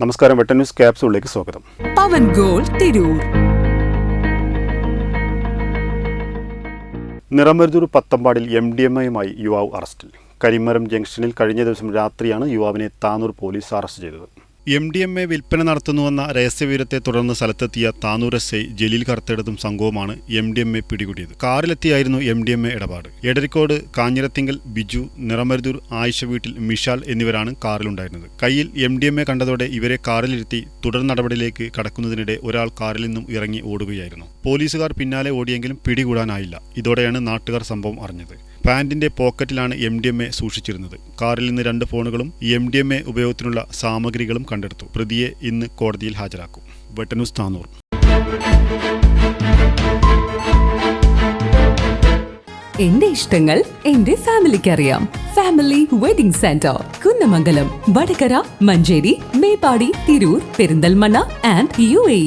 നമസ്കാരം വെട്ടൻ ന്യൂസ് ക്യാപ്സൂളിലേക്ക് സ്വാഗതം. പവൻ ഗോൾ തിരൂർ. നിറമരുതൂർ പത്തമ്പാടിൽ എം ഡി എം എയുമായി യുവാവ് അറസ്റ്റിൽ. കരിമരം ജംഗ്ഷനിൽ കഴിഞ്ഞ ദിവസം രാത്രിയാണ് യുവാവിനെ താനൂർ പോലീസ് അറസ്റ്റ് ചെയ്തത്. എം ഡി എം എ വിൽപ്പന നടത്തുന്നുവെന്ന രഹസ്യവിവരത്തെ തുടർന്ന് സ്ഥലത്തെത്തിയ താനൂർ എസ് ഐ ജലീൽ കറുത്തെടുത്തും സംഘവുമാണ് എം ഡി എം എ പിടികൂടിയത്. കാറിലെത്തിയായിരുന്നു എം ഡി എം എ ഇടപാട്. എടരിക്കോട് കാഞ്ഞിരത്തിങ്കൽ ബിജു നിറമരുതൂർ ആയിഷ വീട്ടിൽ മിഷാൽ എന്നിവരാണ് കാറിലുണ്ടായിരുന്നത്. കയ്യിൽ എം ഡി എം എ കണ്ടതോടെ ഇവരെ കാറിലിരുത്തി തുടർ നടപടിയിലേക്ക് കടക്കുന്നതിനിടെ ഒരാൾ കാറിൽ നിന്നും ഇറങ്ങി ഓടുകയായിരുന്നു. പോലീസുകാർ പിന്നാലെ ഓടിയെങ്കിലും പിടികൂടാനായില്ല. ഇതോടെയാണ് നാട്ടുകാർ സംഭവം അറിഞ്ഞത്. പാന്റിന്റെ പോക്കറ്റിലാണ് എം ഡി എം എ സൂക്ഷിച്ചിരുന്നത്. കാറിൽ നിന്ന് രണ്ട് ഫോണുകളും എം ഡി എം എ ഉപയോഗത്തിനുള്ള സാമഗ്രികളും കണ്ടെടുത്തു. പ്രതിയെ ഇന്ന് കോടതിയിൽ ഹാജരാക്കും. വെട്ടനൂസ് താനൂർ. എന്റെ ഇഷ്ടങ്ങൾ എന്റെ ഫാമിലിക്ക് അറിയാം family wedding centre Kunnamangalam Vadakara Manjeri Meppadi Tirur Perinthalmanna and U A